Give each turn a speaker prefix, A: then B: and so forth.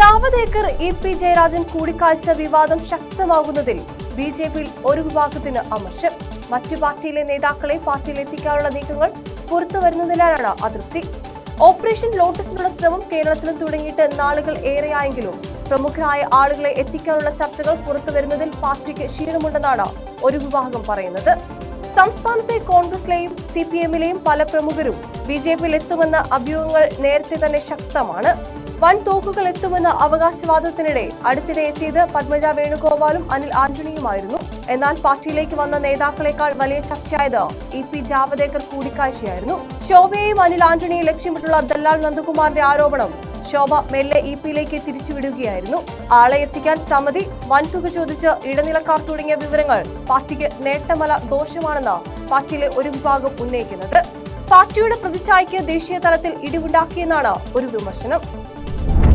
A: Javadekar E P Jayarajan കൂടിക്കാഴ്ച വിവാദം ശക്തമാകുന്നതിൽ B J പിയിൽ ഒരു വിഭാഗത്തിന് അമർഷം. മറ്റു പാർട്ടിയിലെ നേതാക്കളെ പാർട്ടിയിൽ എത്തിക്കാനുള്ള നീക്കങ്ങൾ പുറത്തുവരുന്നതിനാലാണ് അതൃപ്തി. ഓപ്പറേഷൻ ലോട്ടസിനുള്ള ശ്രമം കേരളത്തിലും തുടങ്ങിയിട്ട് നാളുകൾ ഏറെയായെങ്കിലും പ്രമുഖരായ ആളുകളെ എത്തിക്കാനുള്ള ചർച്ചകൾ പുറത്തുവരുന്നതിൽ പാർട്ടിക്ക് ക്ഷീണമുണ്ടെന്നാണ് ഒരു വിഭാഗം പറയുന്നത്. സംസ്ഥാനത്തെ കോൺഗ്രസിലെയും സി പി എമ്മിലെയും പല പ്രമുഖരും ബി ജെ പിയിൽ എത്തുമെന്ന അഭ്യൂഹങ്ങൾ നേരത്തെ തന്നെ ശക്തമാണ്. വൻ തോക്കുകൾ എത്തുമെന്ന അവകാശവാദത്തിനിടെ അടുത്തിടെ എത്തിയത് പത്മജ വേണുഗോപാലും അനിൽ ആന്റണിയുമായിരുന്നു. എന്നാൽ പാർട്ടിയിലേക്ക് വന്ന നേതാക്കളെക്കാൾ വലിയ ചർച്ചയായത് ഇ പി ജാവദേക്കർ കൂടിക്കാഴ്ചയായിരുന്നു. ശോഭയെയും അനിൽ ആന്റണിയെ ലക്ഷ്യമിട്ടുള്ള ദല്ലാൽ നന്ദകുമാറിന്റെ ആരോപണം ശോഭ മെല്ലെ ഇ പിയിലേക്ക് തിരിച്ചുവിടുകയായിരുന്നു. ആളെ എത്തിക്കാൻ സമിതി വൻതുക ചോദിച്ച് ഇടനിലക്കാർ തുടങ്ങിയ വിവരങ്ങൾ പാർട്ടിക്ക് നേട്ടമല ദോഷമാണെന്ന് പാർട്ടിയിലെ ഒരു വിഭാഗം ഉന്നയിക്കുന്നത്. പാർട്ടിയുടെ പ്രതിച്ഛായയ്ക്ക് ദേശീയ തലത്തിൽ ഇടിവുണ്ടാക്കിയെന്നാണ് ഒരു വിമർശനം.